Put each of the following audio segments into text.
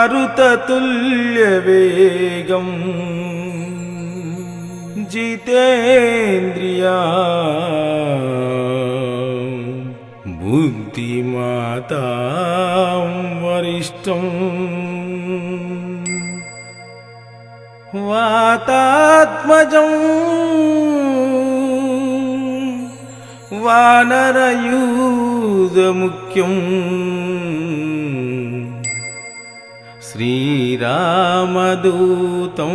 मारुततुल्यवेगं जितेन्द्रिया बुद्धिमातां वरिष्ठम् वातात्मजम् वानरयूजमुख्यम् श्रीरामदूतं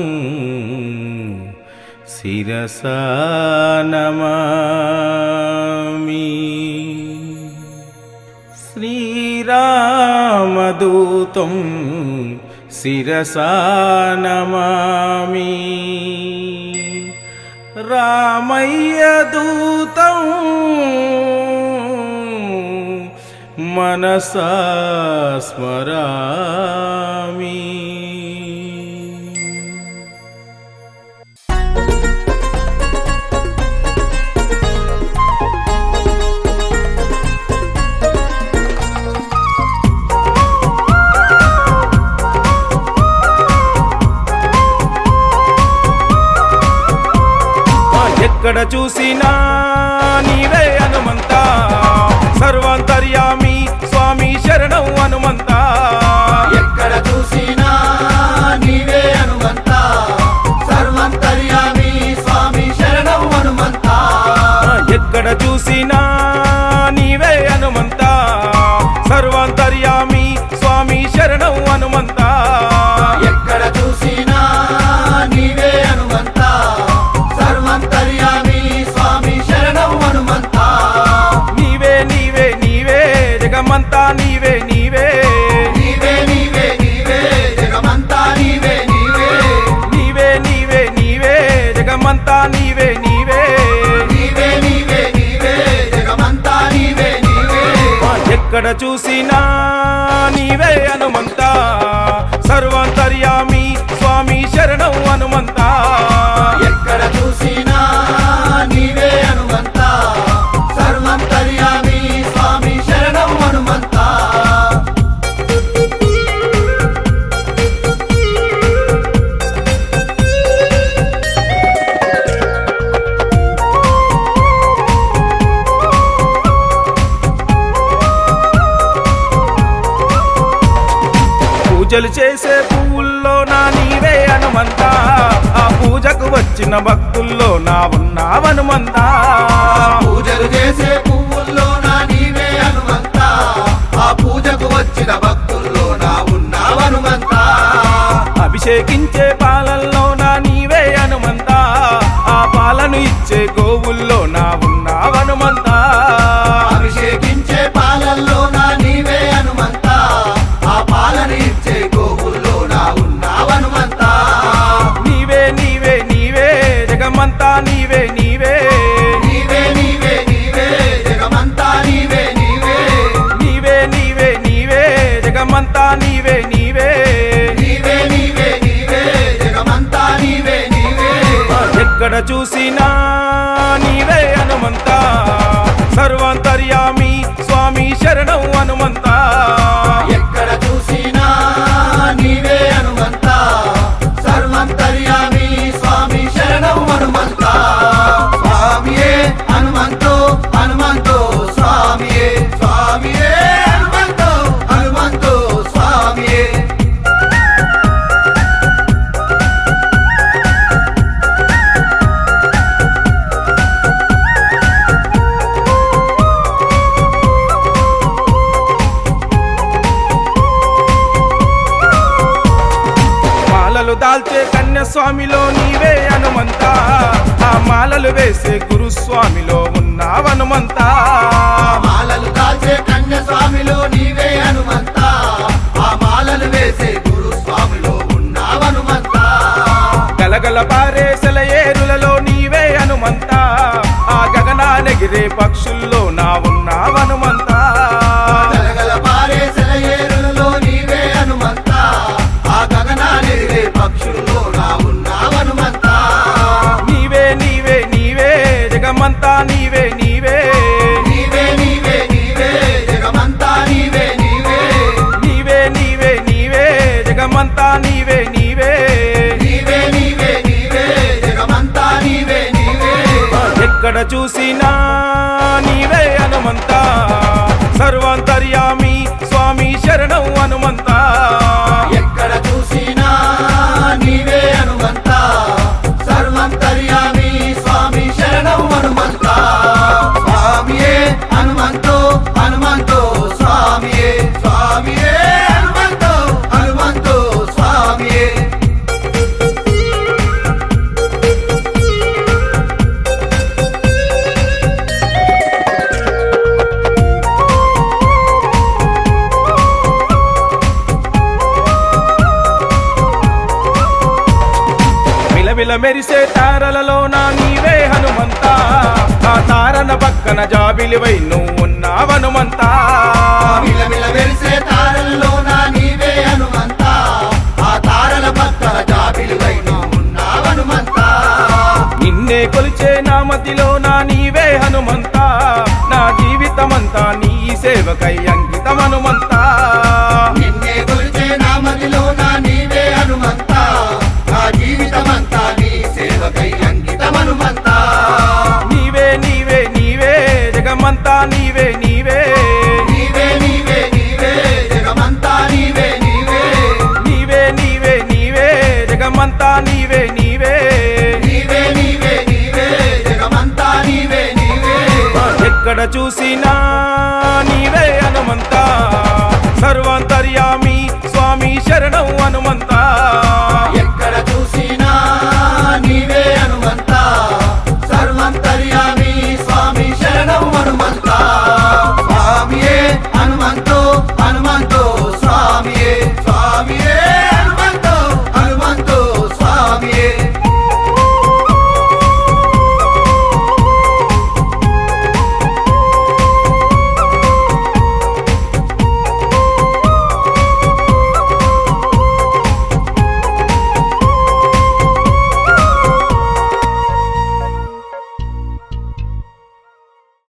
शिरसनी श्रीरामदूतं नमामि। रामयदूतम् मनसा स्मरामि ఎక్కడ చూసినా నీవే హనుమంత ఎక్కడ చూసినా నీవే హనుమంత. పూజలు చేసే పువ్వుల్లో నా నీవే హనుమంత. ఆ పూజకు వచ్చిన భక్తుల్లో నా ఉన్నా హనుమంత. పూజలు చేసే పువ్వుల్లో నా నీవే హనుమంత. ఆ పూజకు వచ్చిన భక్తుల్లో నా ఉన్నా హనుమంత. అభిషేకించ నీవే నీవే. నీవే నీవే నీవే. జగమంతా నీవే నీవే. ఎక్కడ చూసినా స్వామిలో నీవే హనుమంతా. ఆ మాలలు వేసే గురుస్వామిలో ఉన్నావనుమంతా. చూసినా నీవే హనుమంత సర్వాంతర్యామి స్వామి శరణం మెరిసే తారలలో నా నీవే హనుమంత. ఆ తారన పక్కన జాబిలివై నువ్వు ఉన్నావనుమంత తారల్లో నా నీవే హనుమంత. ఆ తారల పక్కన జాబిలువై ఉన్నావు హనుమంత. నిన్నే కొలిచే నా మతిలో నా నీవే హనుమంత. నా జీవితమంతా నీ సేవకై అంకితం హనుమంత. చూసినా నీవే హనుమంత. సర్వాంతర్యామి స్వామి శరణం హనుమంతా.